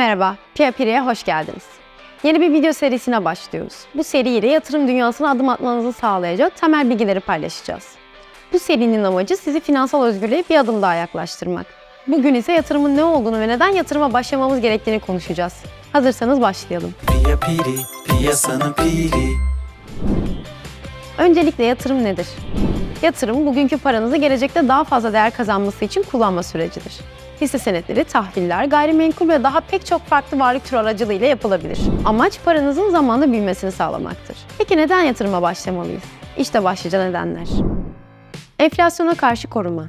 Merhaba, Piyapiri'ye hoş geldiniz. Yeni bir video serisine başlıyoruz. Bu seriyle yatırım dünyasına adım atmanızı sağlayacak temel bilgileri paylaşacağız. Bu serinin amacı sizi finansal özgürlüğe bir adım daha yaklaştırmak. Bugün ise yatırımın ne olduğunu ve neden yatırıma başlamamız gerektiğini konuşacağız. Hazırsanız başlayalım. Piya piri, piyasanın piri Öncelikle yatırım nedir? Yatırım, bugünkü paranızı gelecekte daha fazla değer kazanması için kullanma sürecidir. Hisse senetleri, tahviller, gayrimenkul ve daha pek çok farklı varlık türü aracılığıyla yapılabilir. Amaç paranızın zamanla büyümesini sağlamaktır. Peki neden yatırıma başlamalıyız? İşte başlıca nedenler. Enflasyona karşı koruma.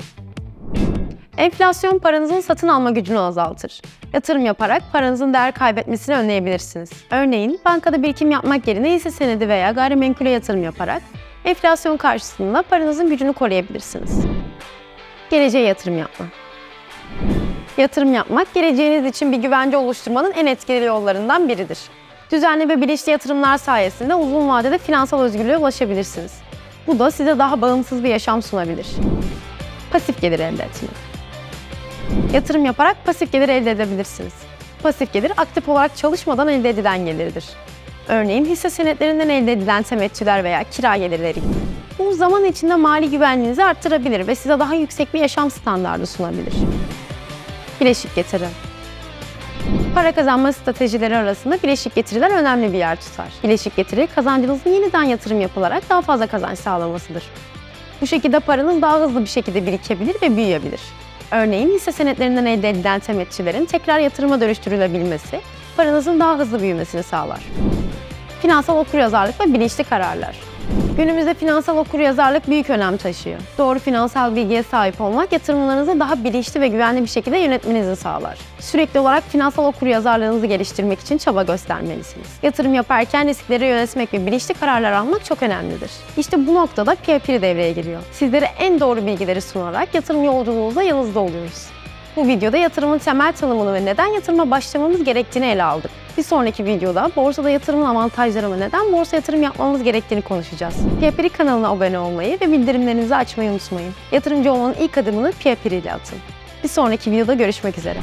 Enflasyon paranızın satın alma gücünü azaltır. Yatırım yaparak paranızın değer kaybetmesini önleyebilirsiniz. Örneğin bankada birikim yapmak yerine hisse senedi veya gayrimenkule yatırım yaparak enflasyon karşısında paranızın gücünü koruyabilirsiniz. Geleceğe yatırım yapma. Yatırım yapmak geleceğiniz için bir güvence oluşturmanın en etkili yollarından biridir. Düzenli ve bilinçli yatırımlar sayesinde uzun vadede finansal özgürlüğe ulaşabilirsiniz. Bu da size daha bağımsız bir yaşam sunabilir. Pasif gelir elde etme. Yatırım yaparak pasif gelir elde edebilirsiniz. Pasif gelir aktif olarak çalışmadan elde edilen gelirdir. Örneğin hisse senetlerinden elde edilen temettüler veya kira gelirleri gibi. Bu zaman içinde mali güvenliğinizi arttırabilir ve size daha yüksek bir yaşam standardı sunabilir. Bileşik getiri. Para kazanma stratejileri arasında bileşik getiriler önemli bir yer tutar. Bileşik getiri kazancınızın yeniden yatırım yapılarak daha fazla kazanç sağlamasıdır. Bu şekilde paranız daha hızlı bir şekilde birikebilir ve büyüyebilir. Örneğin hisse senetlerinden elde edilen temettülerin tekrar yatırıma dönüştürülebilmesi, paranızın daha hızlı büyümesini sağlar. Finansal okuryazarlık ve bilinçli kararlar. Günümüzde finansal okuryazarlık büyük önem taşıyor. Doğru finansal bilgiye sahip olmak yatırımlarınızı daha bilinçli ve güvenli bir şekilde yönetmenizi sağlar. Sürekli olarak finansal okuryazarlığınızı geliştirmek için çaba göstermelisiniz. Yatırım yaparken riskleri yönetmek ve bilinçli kararlar almak çok önemlidir. İşte bu noktada PFP devreye giriyor. Sizlere en doğru bilgileri sunarak yatırım yolculuğunuzda yanınızda oluyoruz. Bu videoda yatırımın temel tanımını ve neden yatırıma başlamamız gerektiğini ele aldık. Bir sonraki videoda borsada yatırımın avantajları ve neden borsa yatırım yapmamız gerektiğini konuşacağız. Piyapiri kanalına abone olmayı ve bildirimlerinizi açmayı unutmayın. Yatırımcı olmanın ilk adımını Piyapiri ile atın. Bir sonraki videoda görüşmek üzere.